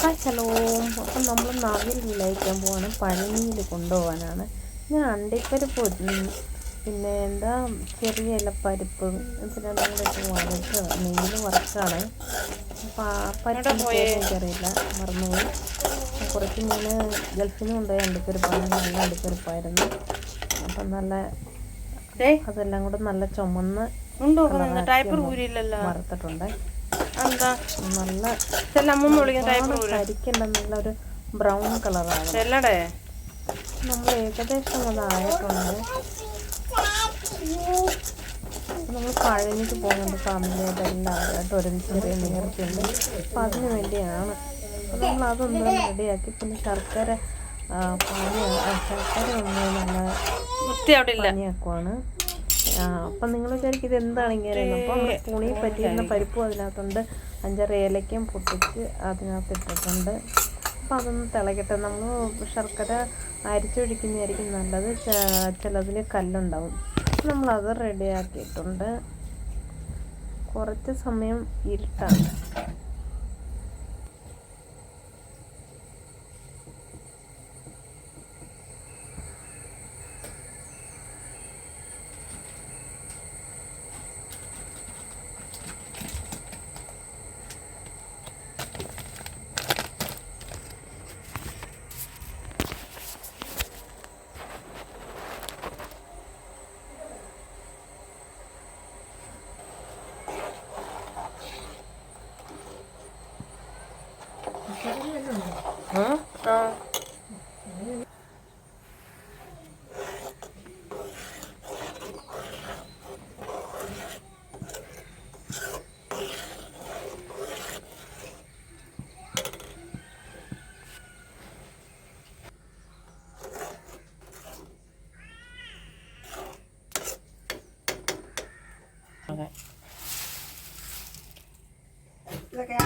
Hello അപ്പം നമ്മൾ നവിൽ വിളയിക്കാൻ പോവാണ് പഴനിയിൽ കൊണ്ടുപോകാനാണ് ഞാൻ അണ്ടിപ്പരി ഉം, പിന്നെ എന്താ ചെറിയ ഇലപ്പരിപ്പ് ഇതിനെല്ലാം കൂടെ ഇട്ട് വറുത്ത് നെയ്യിൽ വറുക്കാണ് അപ്പം ആ പരിപ്പിന്റെ പേര് എനിക്കറിയില്ല മറന്നുപോയി. കുറച്ച് മീൻ ഗൾഫിൽ നിന്ന് കൊണ്ടുപോയ അണ്ടിപ്പരിപ്പാണ് നല്ല അണ്ടിപ്പരിപ്പായിരുന്നു. അപ്പം നല്ല അതെല്ലാം കൂടെ നല്ല ചുമന്ന് വറുത്തിട്ടുണ്ട്. എന്താ? നല്ല അമ്മൂമ്മ വിളിക്കുന്ന ടൈപ്പ് കരിക്കല്ല നല്ലൊരു ബ്രൗൺ കളറാണ് ചെല്ലടേ നമ്മൾ ഏകദേശം അതായിട്ടുണ്ട് നമ്മൾ പഴനിക്ക് പോകുന്നുണ്ട് ഫാമിലിയായിട്ട് എല്ലാവരുമായിട്ട് ഒരുമിച്ച് ചെറിയ നേർച്ചയുണ്ട്. അപ്പം അതിന് വേണ്ടിയാണ്. നമ്മൾ അതൊന്ന് റെഡിയാക്കി. പിന്നെ ശർക്കര പാനി ശർക്കര ഒന്ന് നല്ല വൃത്തി അവിടെ ഇല്ല പനിയാക്കുവാണ്. അപ്പം നിങ്ങൾ വിചാരിക്കും ഇത് എന്താണ് ഇങ്ങനെ അപ്പോൾ നമ്മൾ പറ്റിയിരുന്ന പരിപ്പും അതിനകത്തുണ്ട്. അഞ്ചാറ് ഏലക്കയും പൊട്ടിച്ച് അതിനകത്ത് ഇട്ടിട്ടുണ്ട്. അപ്പം അതൊന്ന് തിളക്കട്ടെ. നമ്മൾ ശർക്കര അരിച്ചൊഴിക്കുന്നതായിരിക്കും നല്ലത്. ചിലതിൽ കല്ലുണ്ടാവും. നമ്മളത് റെഡിയാക്കിയിട്ടുണ്ട്. കുറച്ച് സമയം ഇരുട്ടാണ്. 嗯，啊。打开。ഇതൊക്കെ